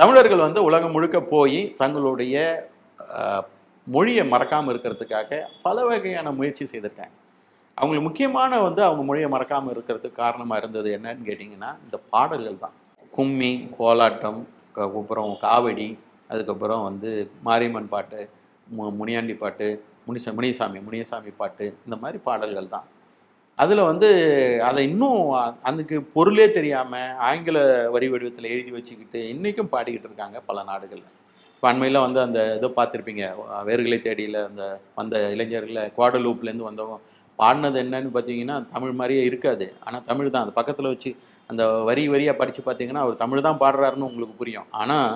தமிழர்கள் வந்து உலகம் முழுக்க போய் தங்களுடைய மொழியை மறக்காமல் இருக்கிறதுக்காக பல வகையான முயற்சி செய்திருக்காங்க. அவங்களுக்கு முக்கியமான வந்து அவங்க மொழியை மறக்காமல் இருக்கிறதுக்கு காரணமாக இருந்தது என்னன்னு கேட்டிங்கன்னா இந்த பாடல்கள் தான். கும்மி கோலாட்டம் அப்புறம் காவடி அதுக்கப்புறம் வந்து மாரியம்மன் பாட்டு மு முனியாண்டி பாட்டு முனிச முனியசாமி முனியசாமி பாட்டு இந்த மாதிரி பாடல்கள் தான். அதில் வந்து அதை இன்னும் அதுக்கு பொருளே தெரியாமல் ஆங்கில வரி வடிவத்தில் எழுதி வச்சுக்கிட்டு இன்றைக்கும் பாடிக்கிட்டு இருக்காங்க பல நாடுகளில். இப்போ அண்மையில் வந்து அந்த இதை பார்த்துருப்பீங்க. வேர்களை தேடியில் அந்த வந்த இளைஞர்களை குவாடலூப்லேருந்து வந்தவங்க பாடினது என்னன்னு பார்த்தீங்கன்னா தமிழ் மாதிரியே இருக்காது. ஆனால் தமிழ் தான். அது பக்கத்தில் வச்சு அந்த வரி வரியாக படித்து பார்த்தீங்கன்னா அவர் தமிழ் தான் பாடுறாருன்னு உங்களுக்கு புரியும். ஆனால்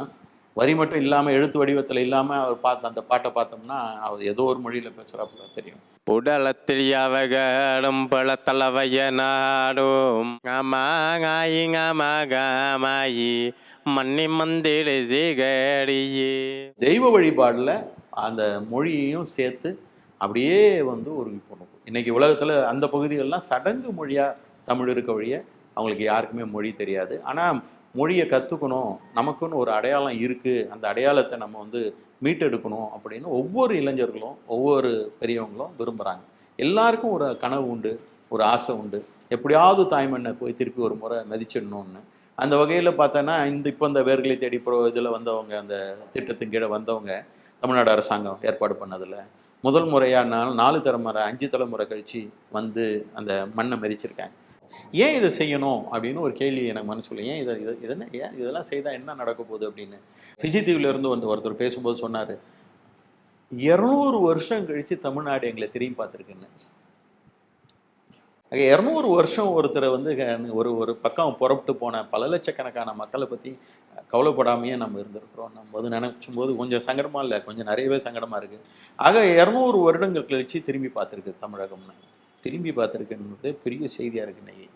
வரி மட்டும் இல்லாமல் எழுத்து வடிவத்தில் இல்லாமல் அவர் பார்த்து அந்த பாட்டை பார்த்தோம்னா அவர் ஏதோ ஒரு மொழியில் பேசுகிறாப்புல தெரியும். உடலத்தில் யாவகடும் பழத்தளவைய நாடும். ஆமாங்காயி ஆமாகாமாயி மன்னி மந்திடு சீகடியே. தெய்வ வழிபாடில் அந்த மொழியையும் சேர்த்து அப்படியே வந்து ஒரு பண்ணும் இன்னைக்கு உலகத்தில் அந்த பகுதிகளெலாம் சடங்கு மொழியாக தமிழ் இருக்க வழிய அவங்களுக்கு யாருக்குமே மொழி தெரியாது. ஆனால் மொழியை கற்றுக்கணும் நமக்குன்னு ஒரு அடையாளம் இருக்குது அந்த அடையாளத்தை நம்ம வந்து மீட்டெடுக்கணும் அப்படின்னு ஒவ்வொரு இளைஞர்களும் ஒவ்வொரு பெரியவங்களும் விரும்புகிறாங்க எல்லாருக்கும் ஒரு கனவு உண்டு ஒரு ஆசை உண்டு. எப்படியாவது தாய்மண்ணை போய் திருப்பி ஒரு முறை மதிச்சிடணும்னு. அந்த வகையில் பார்த்தோன்னா இந்த இப்போ இந்த வேர்களை தேடி ப்ரோ இதில் வந்தவங்க அந்த திட்டத்தின் கீழே வந்தவங்க தமிழ்நாடு அரசாங்கம் ஏற்பாடு பண்ணதில் முதல் முறையாக நாலு தலைமுறை அஞ்சு தலைமுறை கழித்து வந்து அந்த மண்ணை மதிச்சிருக்காங்க. ஏன் இதை செய்யணும் அப்படின்னு ஒரு கேள்வி எனக்கு மனசுல ஏன் இதை இது இதென்ன ஏன் இதெல்லாம் செய்தால் என்ன நடக்க போகுது அப்படின்னு. ஃபிஜி தீவுல இருந்து வந்து ஒருத்தர் பேசும்போது சொன்னார் இரநூறு வருஷம் கழித்து தமிழ்நாடு எங்களை திரும்பி பார்த்துருக்குன்னு. ஆக இரநூறு வருஷம் ஒருத்தரை வந்து ஒரு ஒரு பக்கம் புறப்பட்டு போன பல லட்சக்கணக்கான மக்களை பற்றி கவலைப்படாமையே நம்ம இருந்திருக்கிறோம். நம்ம வந்து நினைச்சும் போது கொஞ்சம் சங்கடமா இல்லை கொஞ்சம் நிறையவே சங்கடமா இருக்கு. ஆக இரநூறு வருடங்கள் கழிச்சு திரும்பி பார்த்துருக்கு தமிழகம்னு. திரும்பி பார்த்துருக்குன்றது பெரிய செய்தியாக இருக்கு இன்னைக்கு.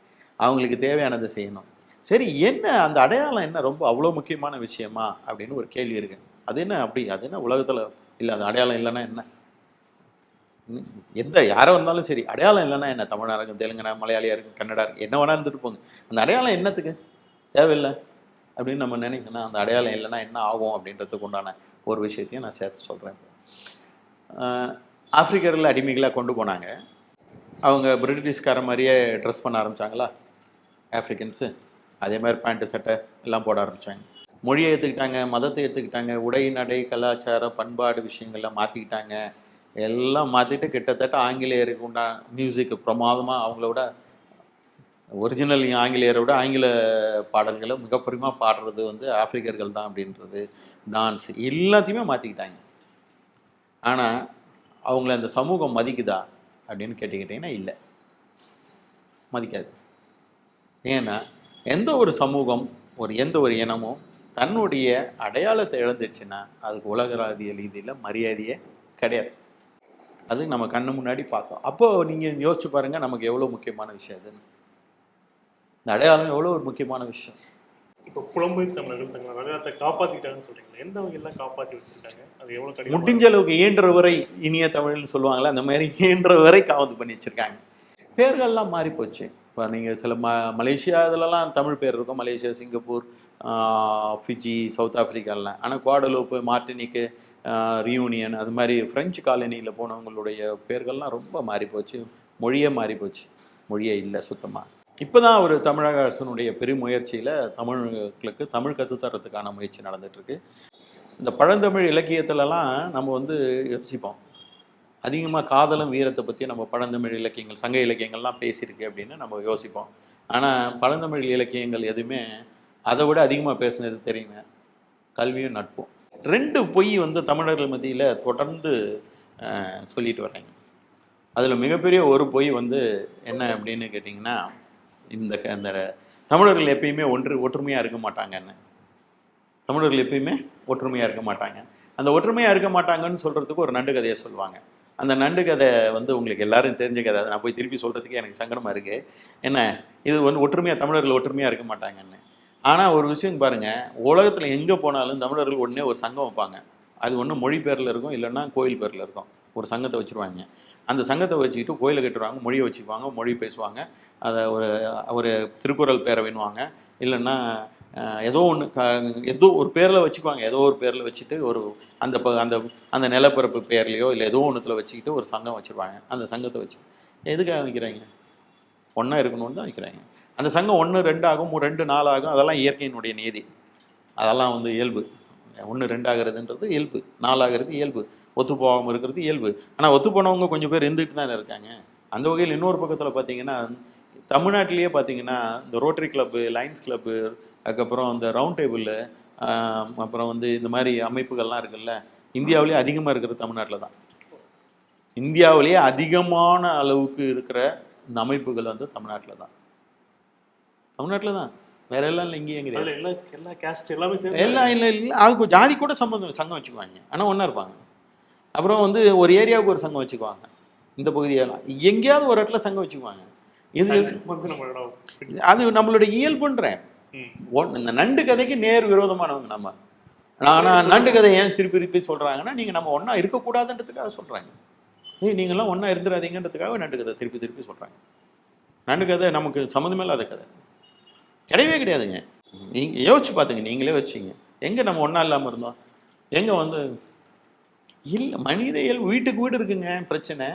அவங்களுக்கு தேவையானதை செய்யணும். சரி என்ன அந்த அடையாளம் என்ன? ரொம்ப அவ்வளோ முக்கியமான விஷயமா? அப்படின்னு ஒரு கேள்வி இருக்கு. அது என்ன அப்படி? அது என்ன உலகத்தில் இல்லை அந்த அடையாளம் இல்லைன்னா என்ன? எந்த யாரோ இருந்தாலும் சரி அடையாளம் இல்லைன்னா என்ன? தமிழா இருக்கும் தெலுங்கனா மலையாளியா இருக்கும் கன்னடா இருக்கும் என்ன வேணா இருந்துட்டு போங்க. அந்த அடையாளம் என்னத்துக்கு? தேவையில்லை. அப்படின்னு நம்ம நினைக்கணும் அந்த அடையாளம் இல்லைன்னா என்ன ஆகும் அப்படின்றதுக்கு உண்டான ஒரு விஷயத்தையும் நான் சேர்த்து சொல்கிறேன் ஆப்பிரிக்கர்கள் அடிமைகளாக கொண்டு போனாங்க. அவங்க பிரிட்டிஷ்கார மாதிரியே ட்ரெஸ் பண்ண ஆரம்பித்தாங்களா ஆஃப்ரிக்கன்ஸு அதே மாதிரி பேண்ட்டு சட்டை எல்லாம் போட ஆரம்பித்தாங்க மொழியை ஏற்றுக்கிட்டாங்க மதத்தை ஏற்றுக்கிட்டாங்க உடை நடை கலாச்சாரம் பண்பாடு விஷயங்கள்லாம் மாற்றிக்கிட்டாங்க எல்லாம் மாற்றிட்டு கிட்டத்தட்ட ஆங்கிலேயருக்கு உண்டான மியூசிக்கு பிரமாதமாக அவங்களோட ஒரிஜினல் ஆங்கிலேயரை விட ஆங்கில பாடல்களை மிகப்பெரியமாக பாடுறது வந்து ஆப்பிரிக்கர்கள் தான் அப்படின்றது டான்ஸ் எல்லாத்தையுமே மாற்றிக்கிட்டாங்க ஆனால் அவங்கள அந்த சமூகம் மதிக்குதா? அப்படின்னு கேட்டுக்கிட்டிங்கன்னா இல்லை. மதிக்காது. ஏன்னா எந்த ஒரு சமூகம் ஒரு எந்த ஒரு இனமும் தன்னுடைய அடையாளத்தை இழந்துச்சுன்னா அதுக்கு உலகராதிய ரீதியில் மரியாதையே கிடையாது. அது நம்ம கண்ணு முன்னாடி பார்த்தோம். அப்போது நீங்கள் யோசிச்சு பாருங்கள் நமக்கு எவ்வளோ முக்கியமான விஷயம் அதுன்னு. இந்த அடையாளம் எவ்வளோ ஒரு முக்கியமான விஷயம். இப்போ புலம்பெயர் தமிழர்கள் தங்கள் அடையாளத்தை காப்பாத்திக்கிட்டாங்கன்னு சொல்றீங்களா எந்த வகையெல்லாம் காப்பாத்தி வச்சிருக்காங்க? அது எவ்வளவு கடினம் முடிஞ்ச அளவுக்கு இயன்ற வரை இனிய தமிழ்னு சொல்லுவாங்கல்ல அந்த மாதிரி இயன்ற வரை காவந்து பண்ணி வச்சிருக்காங்க. பேர்கள்லாம் மாறி போச்சு. இப்போ நீங்கள் சில ம மலேசியா இதுலலாம் தமிழ் பேர் இருக்கும். மலேசியா சிங்கப்பூர் ஃபிஜி சவுத் ஆஃப்ரிக்காலாம் ஆனால் குவாடலூப்பு மார்டினிக்கு ரியூனியன் அது மாதிரி ஃப்ரெஞ்சு காலனியில் போனவங்களுடைய பேர்கள்லாம் ரொம்ப மாறி போச்சு. மொழியே மாறி போச்சு. மொழியே இல்லை சுத்தமாக இப்போ தான் ஒரு தமிழக அரசனுடைய பெருமுயற்சியில் தமிழுக்கு தமிழ் கற்றுத்தரத்துக்கான முயற்சி நடந்துகிட்ருக்கு இந்த பழந்தமிழ் இலக்கியத்துலலாம் நம்ம வந்து யோசிப்போம். அதிகமாக காதலும் வீரத்தை பற்றி நம்ம பழந்தமிழ் இலக்கியங்கள் சங்க இலக்கியங்கள்லாம் பேசியிருக்கு அப்படின்னு நம்ம யோசிப்போம். ஆனால் பழந்தமிழ் இலக்கியங்கள் எதுவுமே அதை விட அதிகமாக பேசுனது தெரியுங்க. கல்வியும் நட்பும். ரெண்டு பொய் வந்து தமிழர்கள் மத்தியில் தொடர்ந்து சொல்லிட்டு வர்றாங்க. அதில் மிகப்பெரிய ஒரு பொய் வந்து என்ன அப்படின்னு கேட்டிங்கன்னா இந்த க- இந்த தமிழர்கள் எப்பயுமே ஒன்று ஒற்றுமையாக இருக்க மாட்டாங்கன்னு தமிழர்கள் எப்பயுமே ஒற்றுமையாக இருக்க மாட்டாங்க. அந்த ஒற்றுமையாக இருக்க மாட்டாங்கன்னு சொல்கிறதுக்கு ஒரு நண்டு கதையை சொல்லுவாங்க. அந்த நண்டு கதை வந்து உங்களுக்கு எல்லாரும் தெரிஞ்ச கதை. அதை நான் போய் திருப்பி சொல்கிறதுக்கு எனக்கு சங்கடமாக இருக்குது என்ன? இது வந்து ஒற்றுமையாக தமிழர்கள் ஒற்றுமையாக இருக்க மாட்டாங்கன்னு. ஆனால் ஒரு விஷயம் பாருங்கள் உலகத்தில் எங்கே போனாலும் தமிழர்கள் உடனே ஒரு சங்கம் வைப்பாங்க. அது ஒன்று மொழி பேரில் இருக்கும் இல்லைன்னா கோயில் பேரில் இருக்கும். ஒரு சங்கத்தை வச்சுருவாங்க. அந்த சங்கத்தை வச்சுக்கிட்டு கோயிலை கட்டுருவாங்க மொழியை வச்சுக்குவாங்க மொழி பேசுவாங்க. அதை ஒரு ஒரு திருக்குறள் பேரவைன்னுவாங்க இல்லைன்னா ஏதோ ஒன்று க ஏதோ ஒரு பேரில் வச்சுக்குவாங்க. ஏதோ ஒரு பேரில் வச்சுட்டு ஒரு அந்த ப- அந்த அந்த நிலப்பரப்பு பேர்லையோ இல்லை ஏதோ ஒன்றுத்தில் வச்சுக்கிட்டு ஒரு சங்கம் வச்சுருவாங்க அந்த சங்கத்தை வச்சு. எதுக்காக வைக்கிறாங்க? ஒன்றா இருக்கணும்னு தான் வைக்கிறாங்க. அந்த சங்கம் ஒன்று ரெண்டு ஆகும் மூ- ரெண்டு நாலு ஆகும் அதெல்லாம் இயற்கையினுடைய நீதி. அதெல்லாம் வந்து இயல்பு. ஒன்று ரெண்டு ஆகிறதுன்றது இயல்பு நாலாகிறது இயல்பு ஒத்து போகாமல் இருக்கிறது இயல்பு. ஆனால் ஒத்து போனவங்க கொஞ்சம் பேர் இருந்துட்டு தானே இருக்காங்க. அந்த வகையில் இன்னொரு பக்கத்தில் பார்த்தீங்கன்னா தமிழ்நாட்டிலேயே பார்த்தீங்கன்னா இந்த ரோட்டரி கிளப்பு லைன்ஸ் கிளப்பு அதுக்கப்புறம் இந்த ரவுண்ட் டேபிள் அப்புறம் வந்து இந்த மாதிரி அமைப்புகள்லாம் இருக்குல்ல இந்தியாவிலேயே அதிகமாக இருக்கிறது தமிழ்நாட்டில் தான். இந்தியாவிலேயே அதிகமான அளவுக்கு இருக்கிற இந்த அமைப்புகள் வந்து தமிழ்நாட்டில் தான். தமிழ்நாட்டில் தான். வேற எல்லாம் இல்லை இங்கேயும் கிடையாது. எல்லா எல்லா கேஸ்ட் எல்லாமே சேர்ந்து எல்லாம் இல்லை இல்லை அதுக்கு ஜாதி கூட சம்பந்தம் சங்கம் வச்சுக்குவாங்க. ஆனால் ஒன்றா இருப்பாங்க. அப்புறம் வந்து ஒரு ஏரியாவுக்கு ஒரு சங்கம் வச்சுக்குவாங்க. இந்த பகுதியெல்லாம். எங்கேயாவது ஒரு இடத்துல சங்கம் வச்சுக்குவாங்க. இது நம்மளோட அது நம்மளுடைய இயல்புன்றேன். ஒன் இந்த நண்டு கதைக்கு நேர் விரோதமானவங்க நம்ம. ஆனால் நண்டு கதை ஏன் திருப்பி திருப்பி சொல்கிறாங்கன்னா நீங்கள் நம்ம ஒன்றா இருக்கக்கூடாதுன்றதுக்காக சொல்கிறாங்க ஏய் நீங்களாம் ஒன்றா இருந்துடாதீங்கன்றதுக்காக நண்டு கதை திருப்பி திருப்பி சொல்கிறாங்க நண்டு கதை நமக்கு சம்மந்தமே இல்லாத கதை. கிடையவே கிடையாதுங்க. நீங்கள் யோசிச்சு பார்த்துங்க நீங்களே வச்சிங்க. எங்கே நம்ம ஒன்றா இல்லாமல் இருந்தோம்? எங்கே வந்து இல்லை மனித இயல்பு வீட்டுக்கு வீடு இருக்குங்க பிரச்சனை.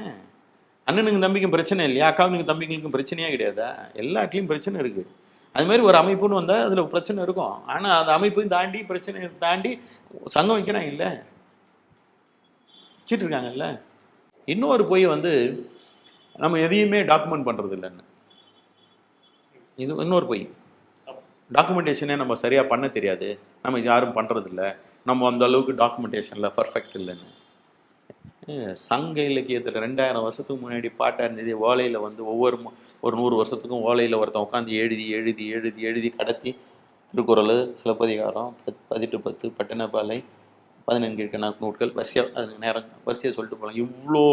அண்ணனுக்கு தம்பிக்கும் பிரச்சனை இல்லையா? அக்காவுக்கு தம்பிங்களுக்கும் பிரச்சனையே கிடையாதா? எல்லாத்துலேயும் பிரச்சனை இருக்குது அது மாதிரி ஒரு அமைப்புன்னு வந்தால் அதில் பிரச்சனை இருக்கும். ஆனால் அந்த அமைப்பையும் தாண்டி பிரச்சனை தாண்டி சங்கம் வைக்கிறாங்க இல்லை? வச்சிட்டு இருக்காங்கல்ல இன்னொரு போய் வந்து நம்ம எதையுமே டாக்குமெண்ட் பண்ணுறது இல்லைன்னு. இது இன்னொரு பொய். டாக்குமெண்டேஷனே நம்ம சரியாக பண்ண தெரியாது. நம்ம யாரும் பண்ணுறதில்ல நம்ம அந்த அளவுக்கு டாக்குமெண்டேஷனில் பர்ஃபெக்ட் இல்லைன்னு. சங்க இலக்கியத்தில் ரெண்டாயிரம் வருஷத்துக்கு முன்னாடி பாட்டாக இருந்தது. ஓலையில் வந்து ஒவ்வொரு ஒரு நூறு வருஷத்துக்கும் ஓலையில் ஒருத்தன் உட்காந்து எழுதி எழுதி எழுதி எழுதி கடத்தி திருக்குறள் சிலப்பதிகாரம் பத் பதிட்டு பத்து பட்டினப்பாலை பதினெண்கு கணக்கு நூட்கள் வரிசையாக அது நேரம் வரிசையாக சொல்லிட்டு போகலாம் இவ்வளோ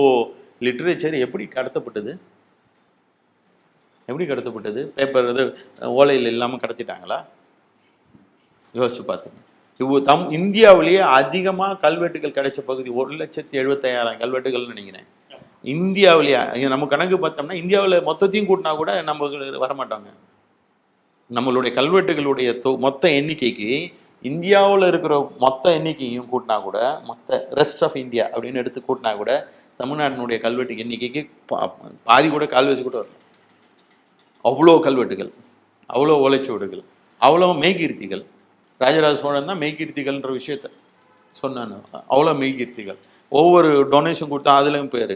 லிட்ரேச்சர் எப்படி கடத்தப்பட்டது? எப்படி கடத்தப்பட்டது? பேப்பர் இது ஓலையில் இல்லாமல் கடத்திட்டாங்களா? யோசிச்சு பார்த்துங்க இவ் தம் இந்தியாவிலேயே அதிகமாக கல்வெட்டுகள் கிடைச்ச பகுதி ஒரு லட்சத்தி எழுபத்தையாயிரம் கல்வெட்டுகள்னு நினைக்கிறேன். இந்தியாவிலேயே நம்ம கணக்கு பார்த்தோம்னா இந்தியாவில் மொத்தத்தையும் கூட்டினா கூட நம்ம வரமாட்டாங்க. நம்மளுடைய கல்வெட்டுகளுடைய தொ மொத்த எண்ணிக்கைக்கு இந்தியாவில் இருக்கிற மொத்த எண்ணிக்கையும் கூட்டினா கூட மொத்த ரெஸ்ட் ஆஃப் இந்தியா அப்படின்னு எடுத்து கூட்டினா கூட தமிழ்நாட்டினுடைய கல்வெட்டு எண்ணிக்கைக்கு பாதி கூட கால்வசி கூட வரும் அவ்வளோ கல்வெட்டுகள் அவ்வளோ ஓலைச்சுவடுகள் அவ்வளோ மெய்கீர்த்திகள். ராஜராஜ சோழன் தான் மெய்கீர்த்திகள்ன்ற விஷயத்த சொன்னான். அவ்வளோ மெய்கீர்த்திகள். ஒவ்வொரு டொனேஷன் கொடுத்தா அதுலேயும் பேர்.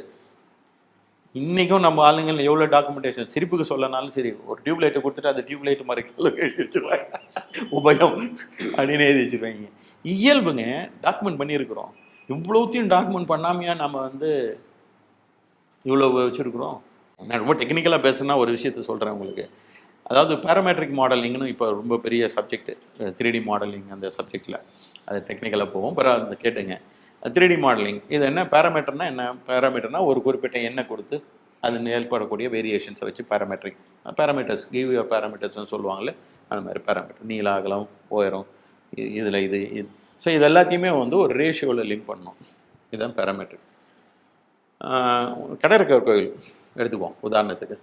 இன்றைக்கும் நம்ம ஆளுங்கள் எவ்வளோ டாக்குமெண்டேஷன் சிரிப்புக்கு சொல்லனாலும் சரி ஒரு டியூப்லைட்டை கொடுத்துட்டு அந்த டியூப்லைட் மறைக்கல எழுதி வச்சுருவாங்க. உபயம் அப்படின்னு எழுதி வச்சுருவாங்க. இயல்புங்க டாக்குமெண்ட் பண்ணியிருக்கிறோம். இவ்வளோத்தையும் டாக்குமெண்ட் பண்ணாமையா நம்ம வந்து இவ்வளோ வச்சுருக்குறோம். நான் ரொம்ப டெக்னிக்கலாக பேசுனா ஒரு விஷயத்த சொல்கிறேன் உங்களுக்கு. அதாவது பேராமெட்ரிக் மாடலிங்னு இப்போ ரொம்ப பெரிய சப்ஜெக்ட் த்ரீ டி மாடலிங் அந்த சப்ஜெக்டில் அது டெக்னிக்கலாக போவோம். பரவாயில்ல கேட்டுங்க. த்ரீ டி மாடலிங் இது என்ன பேராமீட்டர்னா என்ன? பேராமீட்டர்னா ஒரு குறிப்பிட்ட எண்ணெய் கொடுத்து அது ஏற்படக்கூடிய வேரியேஷன்ஸை வச்சு பேராமெட்ரிக் பேராமீட்டர்ஸ் கிவ் யூர் பேராமீட்டர்ஸ்னு சொல்லுவாங்களே அந்த மாதிரி பேராமீட்டர் நீள அகலம் உயரம் இதில் இது இது. ஸோ இது எல்லாத்தையுமே வந்து ஒரு ரேஷியோவில் லிங்க் பண்ணணும். இதுதான் பேராமெட்ரிக் கடற்கரை கோயில். எடுத்துக்குவோம் உதாரணத்துக்கு.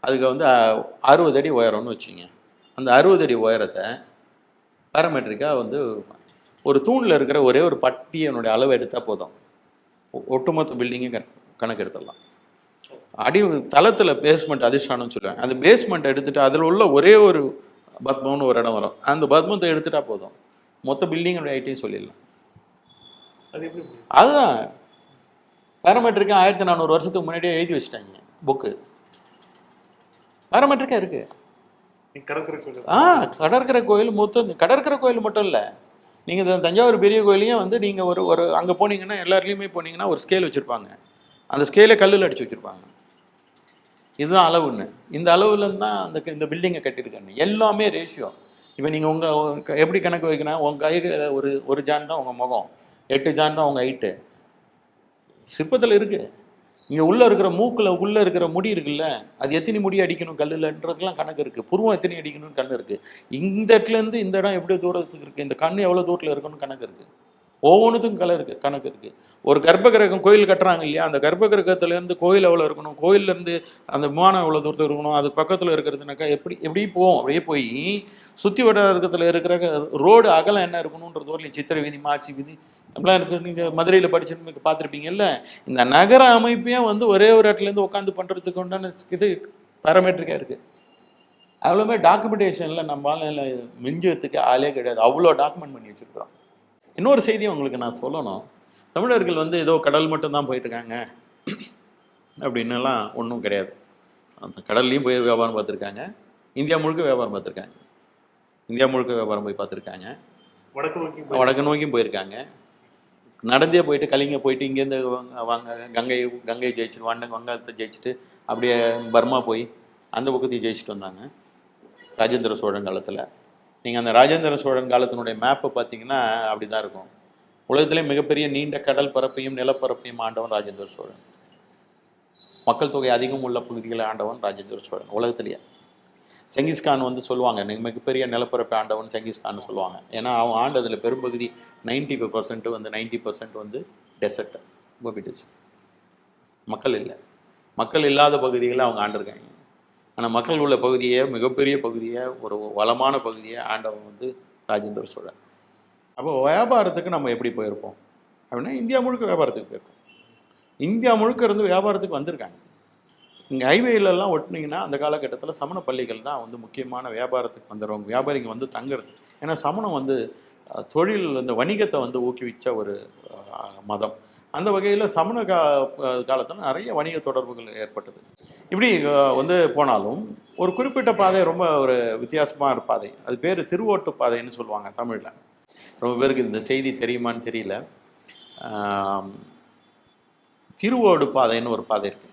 அதுக்கு வந்து அறுபது அடி உயரம்னு வச்சுங்க. அந்த அறுபது அடி உயரத்தை பேராமெட்ரிக்காக வந்து ஒரு தூணில் இருக்கிற ஒரே ஒரு பட்டியனுடைய அளவு எடுத்தால் போதும். ஒட்டுமொத்த பில்டிங்கும் கணக்கு எடுத்துடலாம் அடி தளத்தில் பேஸ்மெண்ட் அதிஷ்டானம்னு சொல்லுவாங்க. அந்த பேஸ்மெண்ட் எடுத்துட்டு அதில் உள்ள ஒரே ஒரு பத்மம்னு ஒரு இடம் வரும். அந்த பத்மத்தை எடுத்துட்டா போதும். மொத்த பில்டிங்கோட ஐட்டையும் சொல்லிடலாம். அது எப்படி முடியும்? அதுதான். பேராமெட்ரிக்கா ஆயிரத்தி நானூறு வருஷத்துக்கு முன்னாடியே எழுதி வச்சுட்டாங்க. புக்கு பேராமெட்ரிக்கா இருக்கு. நீ கடற்கரை கோயில் ஆ கடற்கரை கோயில் மொத்தம் கடற்கரை கோயில் மட்டும் இல்லை. நீங்கள் இந்த தஞ்சாவூர் பெரிய கோயிலையும் வந்து நீங்கள் ஒரு ஒரு அங்கே போனீங்கன்னா எல்லா இடத்துலையுமே போனீங்கன்னா ஒரு ஸ்கேல் வச்சுருப்பாங்க. அந்த ஸ்கேலை கல்லில் அடிச்சு வச்சுருப்பாங்க. இதுதான் அளவுன்னு இந்த அளவுலேருந்து தான் அந்த இந்த பில்டிங்கை கட்டியிருக்காங்க. எல்லாமே ரேஷியோ இப்போ நீங்கள் உங்கள் எப்படி கணக்கு வைக்கணும் உங்கள் கைக்கு ஒரு ஒரு ஜான் தான் உங்கள் முகம். எட்டு ஜான் தான் உங்கள் ஹைட்டு சிற்பத்தில் இருக்குது இங்கே உள்ளே இருக்கிற மூக்கில் உள்ளே இருக்கிற முடி இருக்குல்ல அது எத்தனை முடி அடிக்கணும் கல்லுலன்றதுலாம் கணக்கு இருக்குது புருவம் எத்தனை அடிக்கணும்னு கண்ணு இருக்குது இந்த இடத்துலேருந்து இந்த இடம் எப்படி தூரத்துக்கு இருக்குது இந்த கண் எவ்வளோ தூரத்தில் இருக்கணும்னு கணக்கு இருக்குது ஒவ்வொன்றுத்துக்கும் கலை இருக்குது கணக்கு இருக்குது ஒரு கர்ப்பகிரகம் கோயில் கட்டுறாங்க இல்லையா? அந்த கர்ப்பகிரகத்துல இருந்து கோயில் எவ்வளோ இருக்கணும்? கோயிலேருந்து அந்த விமானம் எவ்வளோ தூரத்தில் இருக்கணும்? அது பக்கத்தில் இருக்கிறதுனாக்கா எப்படி எப்படி போவோம்? அப்படியே போய் சுற்றி வட்டாரத்தில் இருக்கிற ரோடு அகலம் என்ன இருக்கணுன்றது ஒரு சித்திரை வீதி மாச்சி வீதி அப்படிலாம் இருக்கு. நீங்கள் மதுரையில் படிச்சுட்டு பார்த்துருப்பீங்கல்ல இந்த நகர அமைப்பையும் வந்து ஒரே ஒரு இடத்துல இருந்து உட்காந்து பண்ணுறதுக்கு உண்டான இது பேராமெட்ரிக்காக இருக்குது அவ்வளோமே டாக்குமெண்டேஷனில் நம்மளால மிஞ்சுறதுக்கு ஆளே கிடையாது. அவ்வளோ டாக்குமெண்ட் பண்ணி வச்சுருக்கிறோம். இன்னொரு செய்தி உங்களுக்கு நான் சொல்லணும். தமிழர்கள் வந்து ஏதோ கடல் மட்டும்தான் போயிட்டு இருக்காங்க அப்படின்னுலாம் ஒன்றும் கிடையாது. அந்த கடல்லையும் போய் வியாபாரம் பார்த்துருக்காங்க. இந்தியா முழுக்க வியாபாரம் பார்த்துருக்காங்க. இந்தியா முழுக்க வியாபாரம் போய் பார்த்துருக்காங்க. வடக்கு நோக்கி வடக்கு நோக்கியும் போயிருக்காங்க. நடந்தே போயிட்டு கலிங்க போயிட்டு இங்கேருந்து வாங்க வாங்க கங்கை கங்கை ஜெயிச்சுட்டு வாண்ட வங்காளத்தை ஜெயிச்சுட்டு அப்படியே பர்மா போய் அந்த பக்கத்தையும் ஜெயிச்சுட்டு வந்தாங்க. ராஜேந்திர சோழன் காலத்தில். நீங்கள் அந்த ராஜேந்திர சோழன் காலத்தினுடைய மேப்பை பார்த்தீங்கன்னா அப்படி தான் இருக்கும். உலகத்திலே மிகப்பெரிய நீண்ட கடல் பரப்பையும் நிலப்பரப்பையும் ஆண்டவன் ராஜேந்திர சோழன். மக்கள் தொகை அதிகம் உள்ள பகுதிகளை ஆண்டவன் ராஜேந்திர சோழன் உலகத்திலேயே. செங்கிஸ்கான் வந்து சொல்லுவாங்க நீங்கள் மிகப்பெரிய நிலப்பரப்பை ஆண்டவன் செங்கிஸ்கான் சொல்லுவாங்க. ஏன்னா அவன் ஆண்டதில் பெரும்பகுதி நைன்டி ஃபைவ் பர்சன்ட் வந்து நைன்டி பர்சன்ட் வந்து டெசர்ட் கோபி டெசர்ட் மக்கள் இல்லை. மக்கள் இல்லாத பகுதிகளை அவங்க ஆண்டிருக்காங்க. ஆனால் மக்கள் உள்ள பகுதியை மிகப்பெரிய பகுதியை ஒரு வளமான பகுதியை ஆண்டவன் வந்து ராஜேந்திர சோழன் அப்போ வியாபாரத்துக்கு நம்ம எப்படி போயிருப்போம்? அப்படின்னா இந்தியா முழுக்க வியாபாரத்துக்கு போயிருக்கோம். இந்தியா முழுக்க இருந்து வியாபாரத்துக்கு வந்திருக்காங்க. இங்கே ஹைவேலெல்லாம் ஒட்டினீங்கன்னா அந்த காலகட்டத்தில் சமண பள்ளிகள் தான் வந்து முக்கியமான வியாபாரத்துக்கு வந்துடுறவங்க வியாபாரிங்க வந்து தங்குறது. ஏன்னா சமணம் வந்து தொழில் இந்த வணிகத்தை வந்து ஊக்குவிச்ச ஒரு மதம். அந்த வகையில் சமண கா காலத்தில் நிறைய வணிக தொடர்புகள் ஏற்பட்டது. இப்படி வந்து போனாலும் ஒரு குறிப்பிட்ட பாதை ரொம்ப ஒரு வித்தியாசமான பாதை. அது பேர் திருவோட்டு பாதைன்னு சொல்லுவாங்க தமிழில். ரொம்ப பேருக்கு இந்த செய்தி தெரியுமான்னு தெரியல. திருவோடு பாதைன்னு ஒரு பாதை இருக்கு.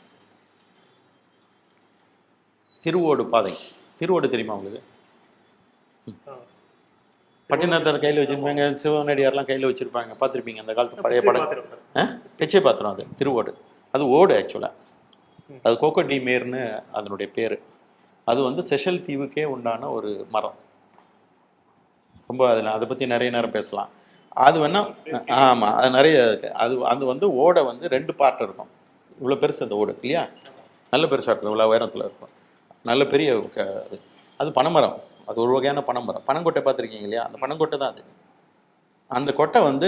திருவோடு பாதை. திருவோடு தெரியுமா உங்களுக்கு? ஆ. பட்டினத்தார் கையில் வச்சிருப்பாங்க சிவனடியார்லாம் கையில் வச்சிருப்பாங்க. பார்த்துருப்பீங்க அந்த காலத்து பழைய படம்? பிச்சை பாத்திரம் அது திருவோடு. அது ஓடு ஆக்சுவலாக. அது கோகோ டி மேர்னு அதனுடைய பேர். அது வந்து செஷல் தீவுக்கே உண்டான ஒரு மரம். ரொம்ப அதில் அதை பற்றி நிறைய நேரம் பேசலாம். அது வேணா ஆமாம் அது நிறைய இருக்கு. அது அது வந்து ஓடை வந்து ரெண்டு பார்ட் இருக்கும். இவ்வளோ பெருசு அந்த ஓடு இல்லையா? நல்ல பெருசாக இருக்கும் இவ்வளோ உயரத்தில் இருக்கும். நல்ல பெரிய அது. அது பனைமரம். அது ஒரு வகையான பனைமரம். பனங்கொட்டை பார்த்துருக்கீங்க இல்லையா? அந்த பனங்கொட்டை தான் அது. அந்த கொட்டை வந்து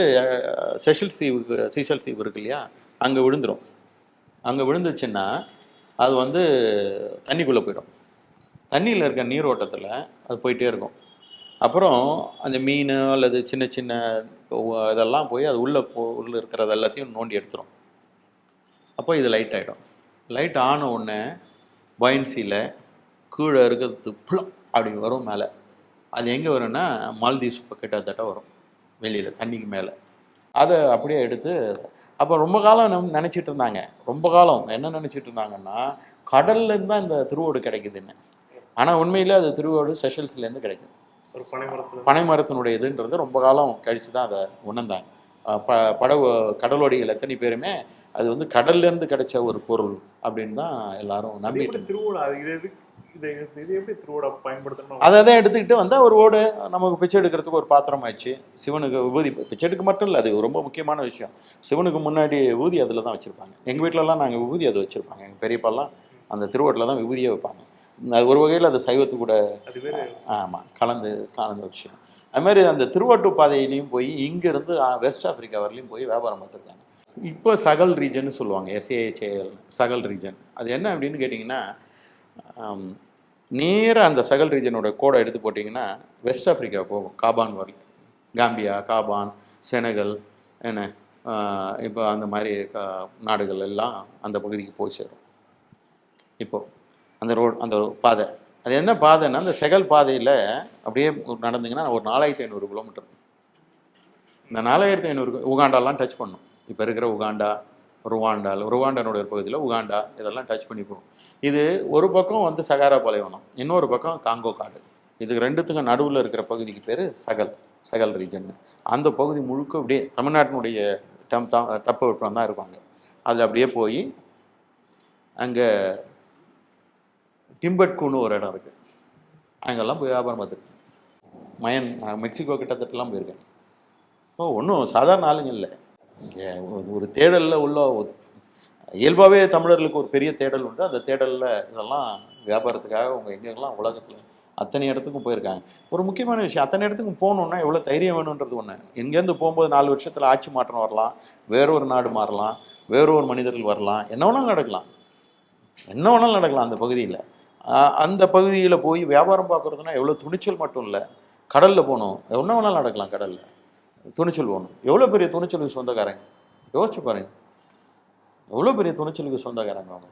செஷல் தீவுக்கு சீசல் தீவு இருக்கு இல்லையா? அங்கே விழுந்துடும் அங்கே விழுந்துச்சுன்னா அது வந்து தண்ணிக்குள்ளே போயிடும். தண்ணியில் இருக்க நீரோட்டத்தில் அது போயிட்டே இருக்கும். அப்புறம் அந்த மீன் அல்லது சின்ன சின்ன இதெல்லாம் போய் அது உள்ளே போ உள்ளே இருக்கிறது எல்லாத்தையும் நோண்டி எடுத்துரும். அப்போ இது லைட் ஆகிடும் லைட் ஆன உடனே பயன்சியில் கீழே இருக்கிறது புலம் அப்படி வரும் மேலே. அது எங்கே வரும்னா மால்தீவ்ஸ் கிட்டத்தட்ட வரும். வெளியில் தண்ணிக்கு மேலே. அதை அப்படியே எடுத்து அப்போ ரொம்ப காலம் நம் நினச்சிட்டு இருந்தாங்க. ரொம்ப காலம் என்ன நினச்சிட்டு இருந்தாங்கன்னா கடல்லேருந்து தான் இந்த திருவோடு கிடைக்குதுன்னு. ஆனால் உண்மையிலே அது திருவோடு செஷல்ஸ்லேருந்து கிடைக்குது. ஒரு பனை மரத்துல. பனை மரத்தினுடைய இதுன்றது ரொம்ப காலம் கழிச்சு தான் அதை உணர்ந்தாங்க. ப படகு கடலோடிகள் எத்தனை பேருமே அது வந்து கடல்ல இருந்து கிடைச்ச ஒரு பொருள் அப்படின்னு தான் எல்லாரும் நம்பிட்டு இது எது இது இது எப்படி திருவோட பயன்படுத்தணும் அதை தான் எடுத்துக்கிட்டு வந்து ஒரு ஓடு நமக்கு பிச்சை எடுக்கிறதுக்கு ஒரு பாத்திரம் ஆயிடுச்சு சிவனுக்கு விபூதி பிச்சை எடுக்க மட்டும் இல்லை அது ரொம்ப முக்கியமான விஷயம். சிவனுக்கு முன்னாடி விபூதி அதில் தான் வச்சுருப்பாங்க. எங்கள் வீட்டிலலாம் நாங்கள் விபூதி அது வச்சுருப்பாங்க. எங்கள் பெரியப்பாலாம் அந்த திருவோட்டில் தான் விபூதியே வைப்பாங்க. அது ஒரு வகையில் அது சைவத்து கூட ஆமாம் கலந்து கலந்த விஷயம். அது மாதிரி அந்த திருவாட்டு பாதையிலையும் போய் இங்கேருந்து வெஸ்ட் ஆப்பிரிக்கா வரலையும் போய் வியாபாரம் பார்த்துருக்காங்க. இப்போ சகல் ரீஜன் சொல்லுவாங்க எஸ்ஏஹெச்ஏஎல் சகல் ரீஜன் அது என்ன அப்படின்னு கேட்டிங்கன்னா நேராக அந்த சகல் ரீஜனோட கோடை எடுத்து போட்டிங்கன்னா வெஸ்ட் ஆஃப்ரிக்கா போகும். காபான் வரல காம்பியா காபான் செனகல் என்ன இப்போ அந்த மாதிரி நாடுகள் எல்லாம் அந்த பகுதிக்கு போய் சேரும். இப்போது அந்த ரோடு அந்த பாதை. அது என்ன பாதைன்னா அந்த செகல் பாதையில் அப்படியே நடந்தீங்கன்னா ஒரு நாலாயிரத்தி ஐநூறு கிலோமீட்டர். இந்த நாலாயிரத்தி ஐநூறு உகாண்டாலாம் டச் பண்ணும். இப்போ இருக்கிற உகாண்டா ருவாண்டா ருவாண்டானுடைய பகுதியில் உகாண்டா இதெல்லாம் டச் பண்ணி போகும். இது ஒரு பக்கம் வந்து சகாரா பாலைவனம் இன்னொரு பக்கம் காங்கோ காடு. இதுக்கு ரெண்டுத்துக்கும் நடுவில் இருக்கிற பகுதிக்கு பேர் சகல் சகல் ரீஜன் அந்த பகுதி முழுக்க அப்படியே தமிழ்நாட்டினுடைய டம் த தப்பு விட்டம் தான் இருப்பாங்க அதில் அப்படியே போய் அங்கே டிம்பட்குன்னு ஒரு இடம் இருக்குது அங்கெல்லாம் போய் வியாபாரம் பார்த்துருக்கேன் மயன் மெக்சிகோ கிட்டத்தட்டலாம் போயிருக்கேன். ஓ ஒன்றும் சாதாரண ஆளுங்க இல்லை. ஒரு தேடலில் உள்ள இயல்பாகவே தமிழர்களுக்கு ஒரு பெரிய தேடல் உண்டு. அந்த தேடலில் இதெல்லாம் வியாபாரத்துக்காக அவங்க எங்கெங்கெல்லாம் உலகத்தில் அத்தனை இடத்துக்கும் போயிருக்காங்க. ஒரு முக்கியமான விஷயம் அத்தனை இடத்துக்கும் போகணுன்னா எவ்வளோ தைரியம் வேணுன்றது ஒன்று எங்கேருந்து போகும்போது நாலு வருஷத்தில் ஆட்சி மாற்றம் வரலாம் வேறொரு நாடு மாறலாம் வேறொரு மனிதர்கள் வரலாம். என்ன வேணாலும் நடக்கலாம். என்ன வேணாலும் நடக்கலாம் அந்த பகுதியில். அந்த பகுதியில் போய் வியாபாரம் பார்க்குறதுனா எவ்வளோ துணிச்சல் மட்டும் இல்லை. கடலில் போகணும். என்ன வேணாலும் நடக்கலாம் கடலில். துணிச்சல் வேணும். எவ்வளோ பெரிய துணிச்சலுக்கு சொந்தக்காரங்க? யோசிச்சு பாருங்க. எவ்வளோ பெரிய துணிச்சலுக்கு சொந்தக்காரங்க அவங்க?